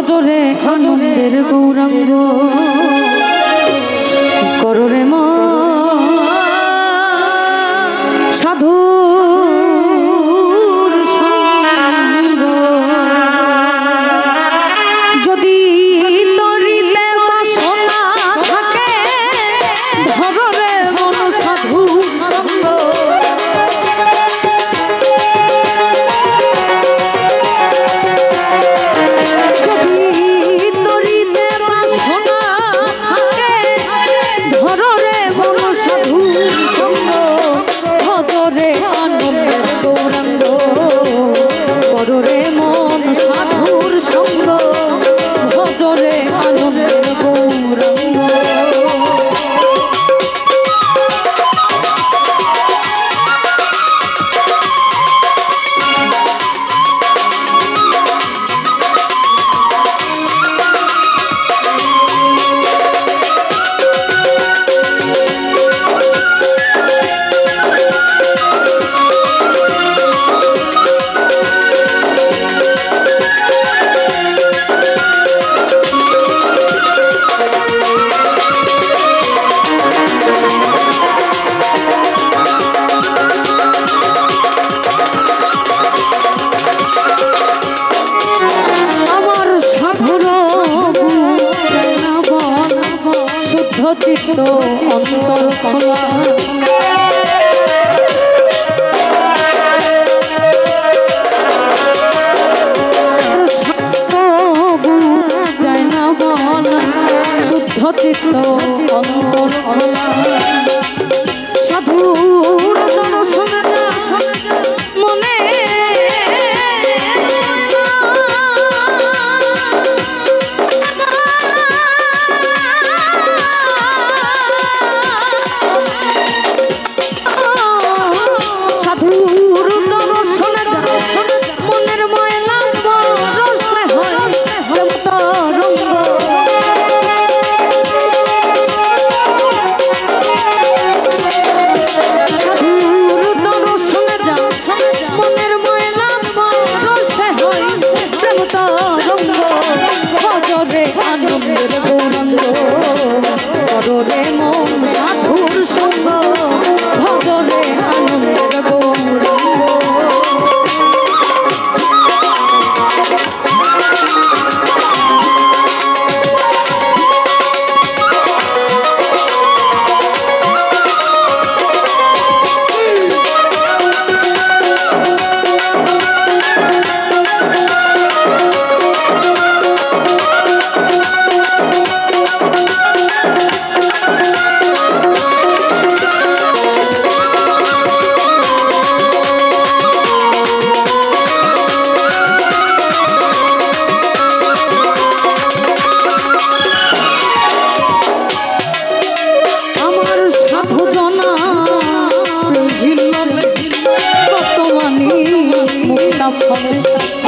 ভজরে আনন্দের গৌরাঙ্গ। মুক্তা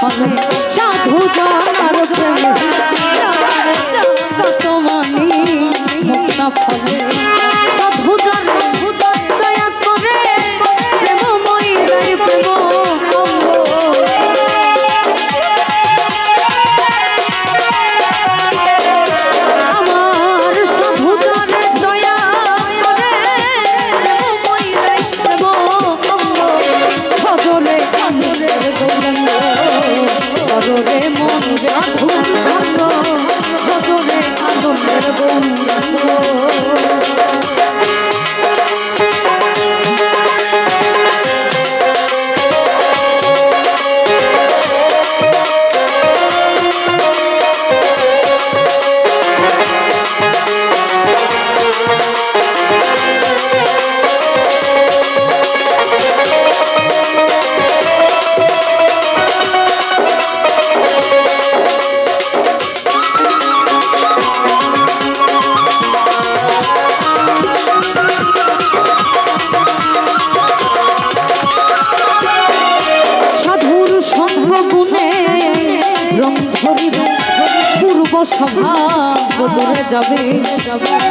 হবে। সাধু জানার প্রেম। কত মানি। মুক্তা ফলে আনন্দের বন্ধু vem, já vai.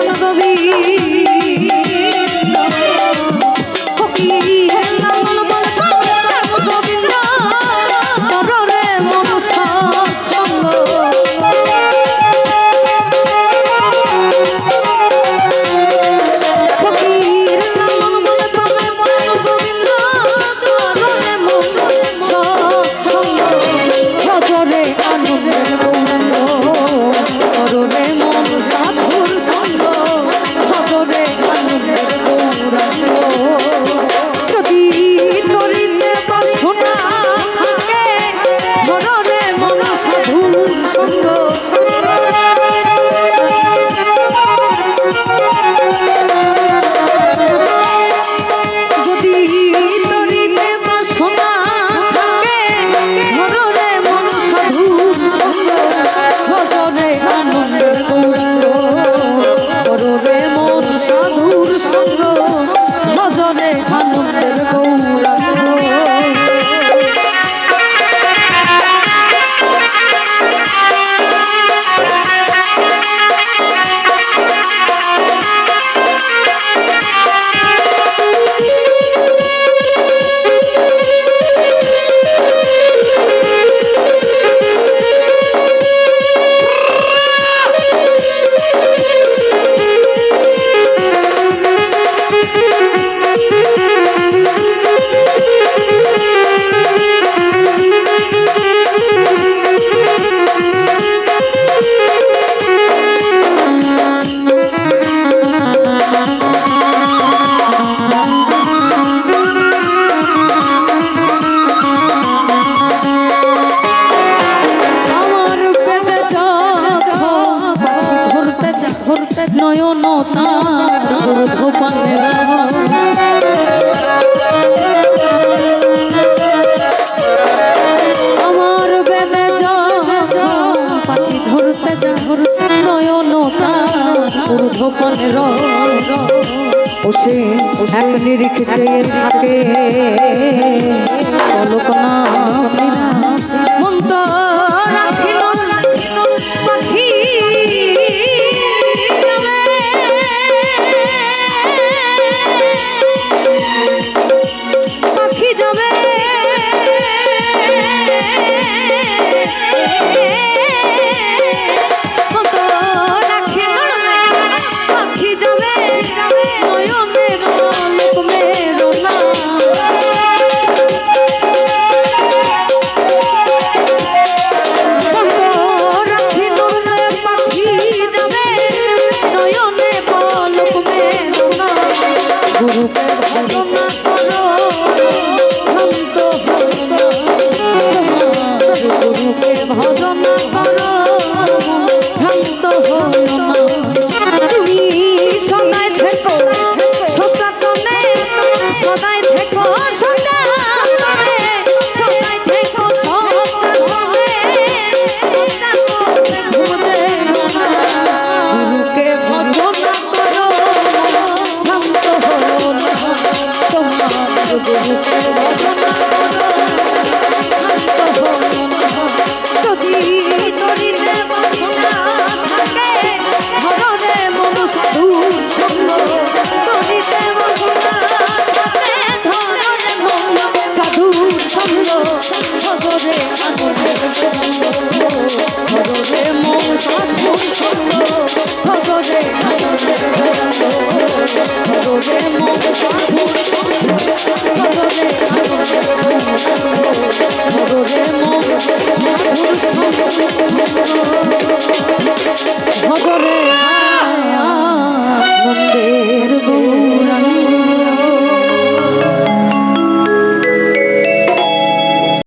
Krishna Govinda জাহর তে জাহর নয়ন ঊর্ধ্বপনে রসে এক নিরিখে থাকে। কলকনা